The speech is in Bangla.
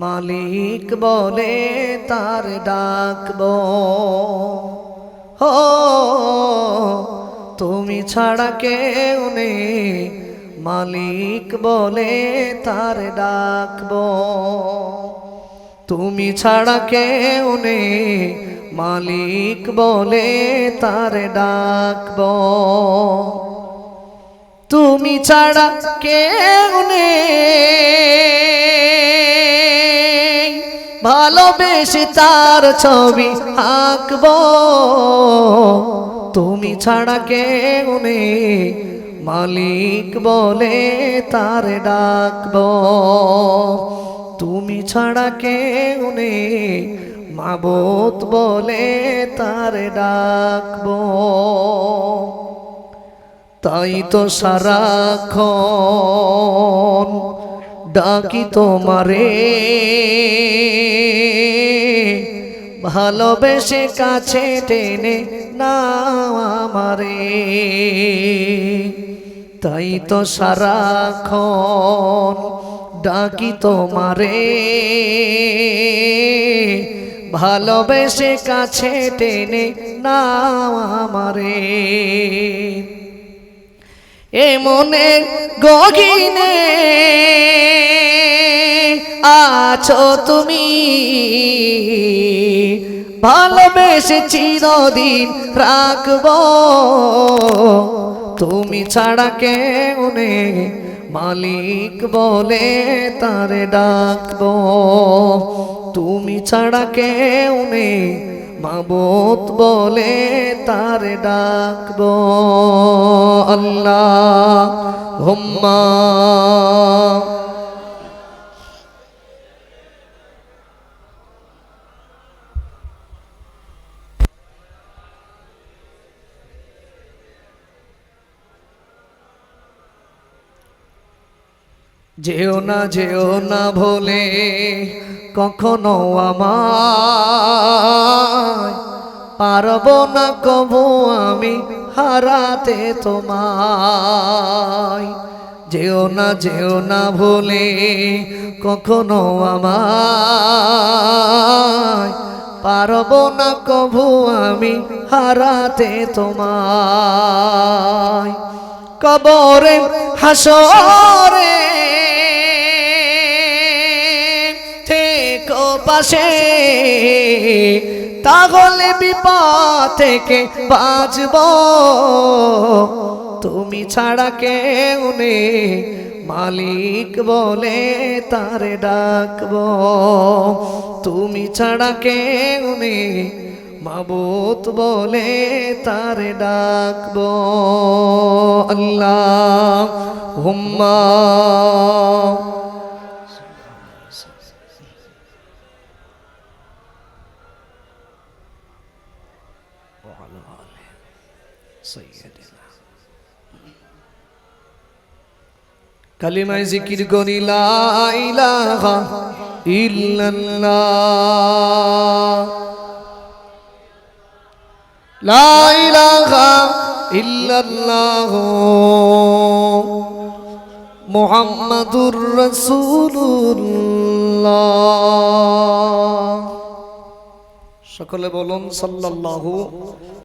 মালিক বলে তার ডাকব। হো, তুমি ছাড়া কেউ নেই, মালিক বলে তার ডাকব। তুমি ছাড়া কেউ নেই, মালিক বলে তার ডাকব। তুমি ছাড়া কেউ নেই। ভালোবেসে তার ছবি আঁকব। তুমি ছাড়া কে নেই, মালিক বলে তার ডাকব। তুমি ছাড়া কে নেই, মাবত বলে তার ডাকব। তাই তো সারাক্ষণ ডাকি তোমারে। ভালোবেসে কাছে টেনে না আমারে। তাই তো সারাক্ষণ ডাকি তোমারে। ভালোবেসে কাছে টেনে না আমারে। এ মনে গগিনে আছো তুমি। ভালোবেসে চিরদিন রাখব। তুমি ছাড়া কেউ নেই, মালিক বলে তারে ডাকব। তুমি ছাড়া কেউ নেই, মাবত বলে তার ডাকব। আল্লাহ হুম্মা। যেও না যেও না ভোলে কখনো আমায়। পারব না কবু আমি হারাতে তোমায়। যেও না যেও না ভোলে কখনো আমায়। পারব না কবু আমি হারাতে তোমায়। কবরে হাসরে পাশে, তাহলে বিপদ থেকে বাঁচব। তুমি ছাড়া কেউ নেই, মালিক বলে তারে ডাকব। তুমি ছাড়া কেউ নেই, মাবুত বলে তারে ডাকব। আল্লাহ হুম্মা। কালিমায় জিকির করি ইলাহা ইল্লাল্লাহ। লা ইলাহা ইল্লাল্লাহ। সকলে বলুন সাল্লাল্লাহু